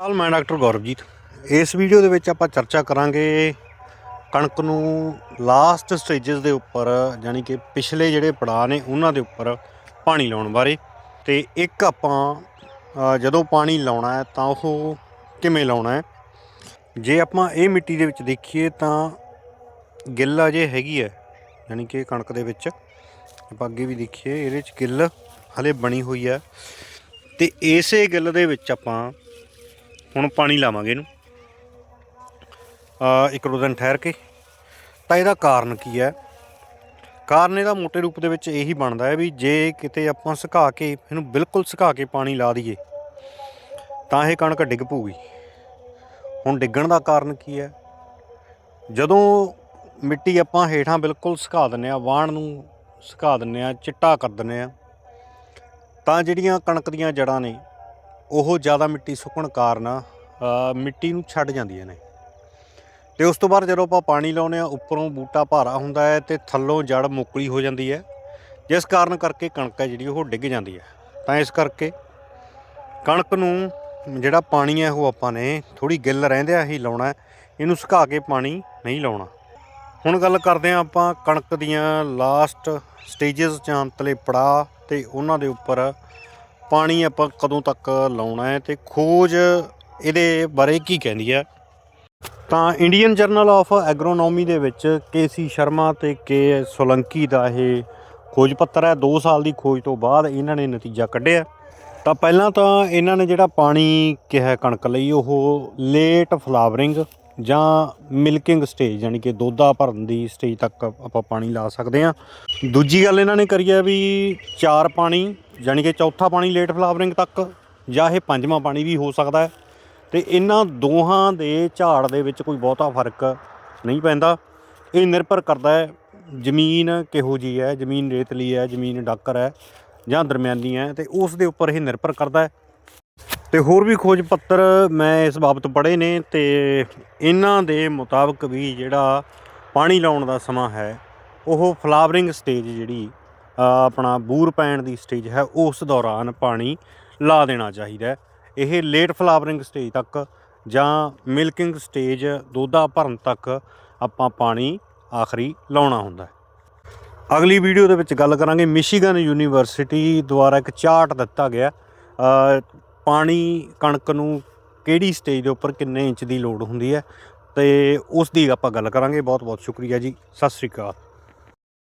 ਹਾਲ ਮੈਂ ਡਾਕਟਰ ਗੌਰਵਜੀਤ। ਇਸ ਵੀਡੀਓ ਦੇ ਵਿੱਚ ਆਪਾਂ ਚਰਚਾ ਕਰਾਂਗੇ ਕਣਕ ਨੂੰ ਲਾਸਟ ਸਟੇजेस ਦੇ ਉੱਪਰ ਯਾਨੀ ਕਿ ਪਿਛਲੇ ਜਿਹੜੇ ਪੜਾਅ ਨੇ ਉਹਨਾਂ ਦੇ ਉੱਪਰ ਪਾਣੀ ਲਾਉਣ ਬਾਰੇ। ਤੇ ਇੱਕ ਆਪਾਂ ਜਦੋਂ ਪਾਣੀ ਲਾਉਣਾ ਹੈ ਤਾਂ ਉਹ ਕਿਵੇਂ ਲਾਉਣਾ ਹੈ? ਜੇ ਆਪਾਂ ਇਹ ਮਿੱਟੀ ਦੇ ਵਿੱਚ ਦੇਖੀਏ ਤਾਂ ਗਿੱਲ ਅਜੇ ਹੈਗੀ ਹੈ ਯਾਨੀ ਕਿ ਕਣਕ ਦੇ ਵਿੱਚ। ਆਪਾਂ ਅੱਗੇ ਵੀ ਦੇਖੀਏ, ਇਹਦੇ ਵਿੱਚ ਗਿੱਲ ਹਲੇ ਬਣੀ ਹੋਈ ਹੈ। ਤੇ ਇਸੇ ਗਿੱਲ ਦੇ ਵਿੱਚ ਆਪਾਂ ਹੁਣ ਪਾਣੀ ਲਾਵਾਂਗੇ ਇਹਨੂੰ। ਆ ਇੱਕ ਦੋ ਦਿਨ ਠਹਿਰ ਕੇ। ਤਾਂ ਇਹਦਾ ਕਾਰਨ ਕੀ ਹੈ? ਕਾਰਨ ਇਹਦਾ ਮੋਟੇ ਰੂਪ ਦੇ ਵਿੱਚ ਇਹੀ ਬਣਦਾ ਹੈ ਵੀ ਜੇ ਕਿਤੇ ਆਪਾਂ ਸੁਕਾ ਕੇ, ਇਹਨੂੰ ਬਿਲਕੁਲ ਸੁਕਾ ਕੇ ਪਾਣੀ ਲਾ ਦਈਏ, ਤਾਂ ਇਹ ਕਣਕ ਡਿੱਗ ਪਊਗੀ। ਹੁਣ ਡਿੱਗਣ ਦਾ ਕਾਰਨ ਕੀ ਹੈ? ਜਦੋਂ ਮਿੱਟੀ ਆਪਾਂ ਹੇਠਾਂ ਬਿਲਕੁਲ ਸੁਕਾ ਦਿੰਨੇ ਆ ਵਾਣ ਨੂੰ ਸੁਕਾ ਦਿੰਨੇ ਆ ਚਿੱਟਾ ਕਰ ਦਿੰਨੇ ਆ ਤਾਂ ਜਿਹੜੀਆਂ ਕਣਕ ਦੀਆਂ ਜੜਾਂ ਨੇ ਉਹ ਜ਼ਿਆਦਾ ਮਿੱਟੀ ਸੁੱਕਣ ਕਾਰਨ ਮਿੱਟੀ ਨੂੰ ਛੱਡ ਜਾਂਦੀਆਂ ਨੇ। ਤੇ ਉਸ ਤੋਂ ਬਾਅਦ ਜਦੋਂ ਆਪਾਂ ਪਾਣੀ ਲਾਉਂਦੇ ਆ ਉੱਪਰੋਂ ਬੂਟਾ ਭਾਰਾ ਹੁੰਦਾ ਹੈ ਤੇ ਥੱਲੋਂ ਜੜ ਮੁੱਕਲੀ ਹੋ ਜਾਂਦੀ ਹੈ। ਜਿਸ ਕਾਰਨ ਕਰਕੇ ਕਣਕ ਹੈ ਜਿਹੜੀ, ਉਹ ਡਿੱਗ ਜਾਂਦੀ ਹੈ। ਤਾਂ ਇਸ ਕਰਕੇ ਕਣਕ ਨੂੰ ਜਿਹੜਾ ਪਾਣੀ ਹੈ, ਉਹ ਆਪਾਂ ਨੇ ਥੋੜੀ ਗਿੱਲ ਰਹਿੰਦਿਆਂ ਹੀ ਲਾਉਣਾ ਇਹਨੂੰ ਸੁਕਾ ਕੇ ਪਾਣੀ ਨਹੀਂ ਲਾਉਣਾ। ਹੁਣ ਗੱਲ ਕਰਦੇ ਹਾਂ ਆਪਾਂ ਕਣਕ ਦੀਆਂ ਲਾਸਟ ਸਟੇजेस ਜਾਂ ਅੰਤਲੇ ਪੜਾਅ ਤੇ ਉਹਨਾਂ ਦੇ ਉੱਪਰ। ਪਾਣੀ ਆਪਾਂ ਕਦੋਂ ਤੱਕ ਲਾਉਣਾ ਹੈ ਤੇ ਖੋਜ ਇਹਦੇ ਬਾਰੇ ਕੀ ਕਹਿੰਦੀ ਹੈ? ਤਾਂ ਇੰਡੀਅਨ ਜਰਨਲ ਆਫ ਐਗਰੋਨੋਮੀ ਦੇ ਵਿੱਚ ਕੇਸੀ ਸ਼ਰਮਾ ਤੇ ਕੇ ਸੋਲੰਕੀ ਦਾ ਇਹ ਖੋਜ ਪੱਤਰ ਹੈ। 2 ਸਾਲ ਦੀ ਖੋਜ ਤੋਂ ਬਾਅਦ ਇਹਨਾਂ ਨੇ ਨਤੀਜਾ ਕੱਢਿਆ। ਤਾਂ ਪਹਿਲਾਂ ਤਾਂ ਇਹਨਾਂ ਨੇ ਜਿਹੜਾ ਪਾਣੀ ਕਿਹਾ ਕਣਕ ਲਈ, ਉਹ ਲੇਟ ਫਲਾਵਰਿੰਗ ਜਾਂ ਮਿਲਕਿੰਗ ਸਟੇਜ ਯਾਨੀ ਕਿ ਦੁੱਧਾ ਭਰਨ ਦੀ ਸਟੇਜ ਤੱਕ ਆਪਾਂ ਪਾਣੀ ਲਾ ਸਕਦੇ ਹਾਂ। ਦੂਜੀ ਗੱਲ ਇਹਨਾਂ ਨੇ ਕਰੀ ਹੈ ਵੀ ਚਾਰ ਪਾਣੀ ਯਾਨੀ ਕਿ ਚੌਥਾ ਪਾਣੀ ਲੇਟ ਫਲਾਵਰਿੰਗ ਤੱਕ ਜਾਂ ਇਹ ਪੰਜਵਾਂ ਪਾਣੀ ਵੀ ਹੋ ਸਕਦਾ ਹੈ। ਤੇ ਇਹਨਾਂ ਦੋਹਾਂ ਦੇ ਝਾੜ ਦੇ ਵਿੱਚ ਕੋਈ ਬਹੁਤਾ ਫ਼ਰਕ ਨਹੀਂ ਪੈਂਦਾ। ਇਹ ਨਿਰਭਰ ਕਰਦਾ ਹੈ ਜ਼ਮੀਨ ਕਿਹੋ ਜੀ ਹੈ, ਜ਼ਮੀਨ ਰੇਤਲੀ ਹੈ, ਜ਼ਮੀਨ ਡਾਕਰ ਹੈ ਜਾਂ ਦਰਮਿਆਨੀ ਹੈ ਤੇ ਉਸ ਦੇ ਉੱਪਰ ਇਹ ਨਿਰਭਰ ਕਰਦਾ ਹੈ। ਤੇ ਹੋਰ ਵੀ ਖੋਜ ਪੱਤਰ ਮੈਂ ਇਸ ਬਾਬਤ ਪੜ੍ਹੇ ਨੇ ਤੇ ਇਹਨਾਂ ਦੇ ਮੁਤਾਬਕ ਵੀ ਜਿਹੜਾ ਪਾਣੀ ਲਾਉਣ ਦਾ ਸਮਾਂ ਹੈ, ਉਹ ਫਲਾਵਰਿੰਗ ਸਟੇਜ ਜਿਹੜੀ ਆਪਣਾ ਬੂਰ ਪੈਣ ਦੀ ਸਟੇਜ ਹੈ, ਉਸ ਦੌਰਾਨ ਪਾਣੀ ਲਾ ਦੇਣਾ ਚਾਹੀਦਾ ਇਹ ਲੇਟ ਫਲਾਵਰਿੰਗ ਸਟੇਜ ਤੱਕ ਜਾਂ ਮਿਲਕਿੰਗ ਸਟੇਜ ਦੋਧਾ ਭਰਨ ਤੱਕ ਆਪਾਂ ਪਾਣੀ ਆਖਰੀ ਲਾਉਣਾ ਹੁੰਦਾ ਹੈ। ਅਗਲੀ ਵੀਡੀਓ ਦੇ ਵਿੱਚ ਗੱਲ ਕਰਾਂਗੇ। ਮਿਸ਼ੀਗਨ ਯੂਨੀਵਰਸਿਟੀ ਦੁਆਰਾ ਇੱਕ ਚਾਰਟ ਦਿੱਤਾ ਗਿਆ ਪਾਣੀ ਕਣਕ ਨੂੰ ਕਿਹੜੀ ਸਟੇਜ ਦੇ ਉੱਪਰ ਕਿੰਨੇ ਇੰਚ ਦੀ ਲੋੜ ਹੁੰਦੀ ਹੈ, ਤੇ ਉਸ ਦੀ ਆਪਾਂ ਗੱਲ ਕਰਾਂਗੇ। ਬਹੁਤ ਬਹੁਤ ਸ਼ੁਕਰੀਆ ਜੀ। ਸਤਿ ਸ੍ਰੀ ਅਕਾਲ।